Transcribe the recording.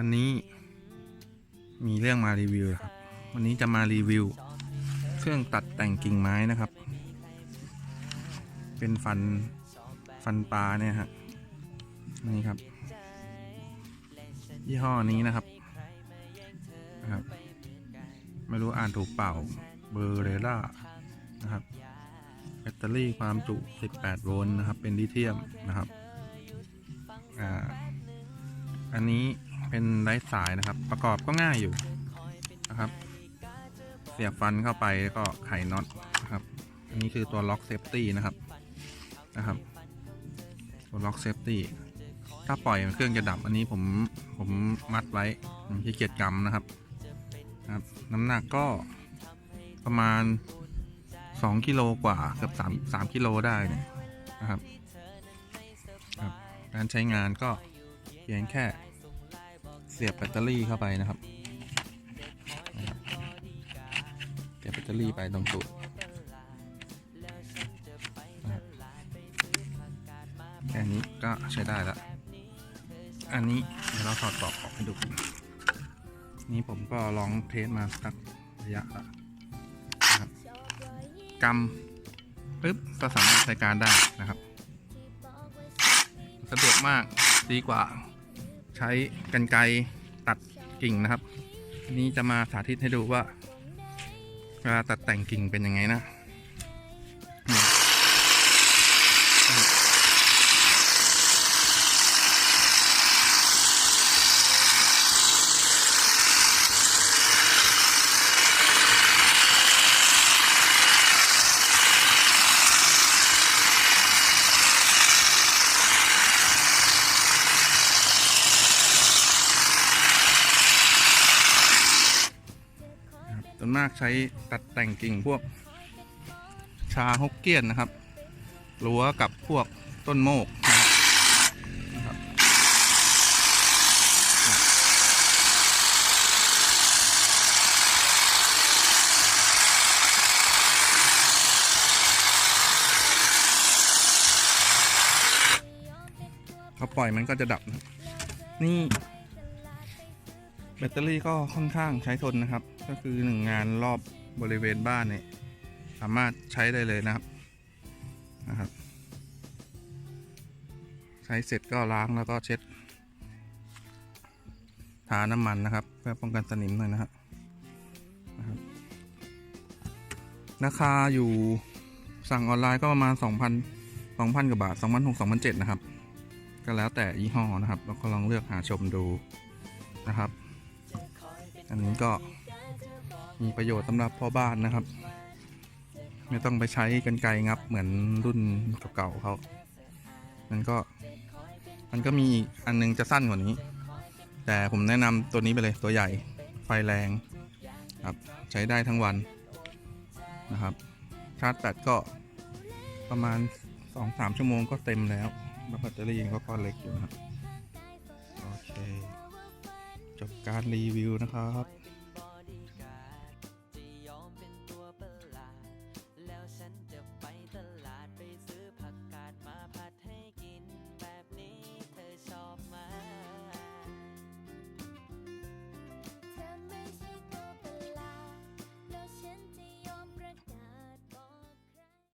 วันนี้มีเรื่องมารีวิวครับ วันนี้จะมารีวิว เครื่องตัดแต่งกิ่งไม้นะครับ เป็นฟันฟันปลาเนี่ยฮะนี่ครับ ยี่ห้อนี้นะครับนะครับ ไม่รู้อ่านถูกเปล่าเบอร์เรล่านะครับแบตเตอรี่ความจุ 18 โวลต์นะครับ เป็นลิเธียมนะครับอ่าอันนี้ เป็นไร้สายนะครับ ประกอบก็ง่ายอยู่นะครับ เสียบฟันเข้าไปแล้วก็ไขน็อตนะครับ อันนี้คือตัวล็อกเซฟตี้นะครับนะครับ ตัวล็อกเซฟตี้ถ้าปล่อยเครื่องจะดับอันนี้ผมผมมัดไว้ผมขี้เกียจกำนะครับนะครับ น้ำหนักก็ประมาณ 2กิโลกว่าเกือบ3 3กิโลได้เนี่ยนะครับการใช้งานก็เพียงแค่ เสียบแบตเตอรี่เข้าไปนะครับเสียบแบตเตอรี่ไปตรงจุดนะครับแค่นี้ก็ใช้ได้แล้ว อันนี้เดี๋ยวเราถอดปลอกออกให้ดู นี่ผมก็ลองเทสมาสักระยะแล้วนะครับกำปึ๊บก็สามารถใช้การได้นะครับ สะดวกมากดีกว่า ใช้กันไกรตัดกิ่งนะครับ อันนี้จะมาสาธิตให้ดูว่าเวลาตัดแต่งกิ่งเป็นยังไงนะ ส่วนมากใช้ตัดแต่งกิ่งพวก ชาฮกเกี้ยนนะครับรั้วกับพวกต้นโมกนะครับพอปล่อยมันก็จะดับ นี่ แบตเตอรี่ก็ค่อนข้างใช้ทนนะครับ ก็คือหนึ่งงานรอบบริเวณบ้านเนี่ยสามารถใช้ได้เลยนะครับนะครับ ใช้เสร็จก็ล้างแล้วก็เช็ดทาน้ำมันนะครับ เพื่อป้องกันสนิมหน่อยนะครับนะราคาอยู่สั่งออนไลน์ก็ประมาณ 2,000 2,000 กว่าบาท 2,600 2,700นะครับ ก็แล้วแต่ยี่ห้อนะครับแล้วก็ลองเลือกหาชมดูนะครับ อันนี้ก็มีประโยชน์สำหรับพ่อบ้านนะครับ ไม่ต้องไปใช้กันไกรงับเหมือนรุ่นเก่าๆเขามันก็มันก็มีอีกอันนึงจะสั้นกว่านี้ แต่ผมแนะนำตัวนี้ไปเลยตัวใหญ่ไฟแรงครับใช้ได้ทั้งวันนะครับ ชาร์จแบตก็ประมาณ 2-3 ชั่วโมงก็เต็มแล้วแล้วแบตเตอรี่ก็ก้อนเล็กอยู่นะครับ จบการรีวิวนะครับ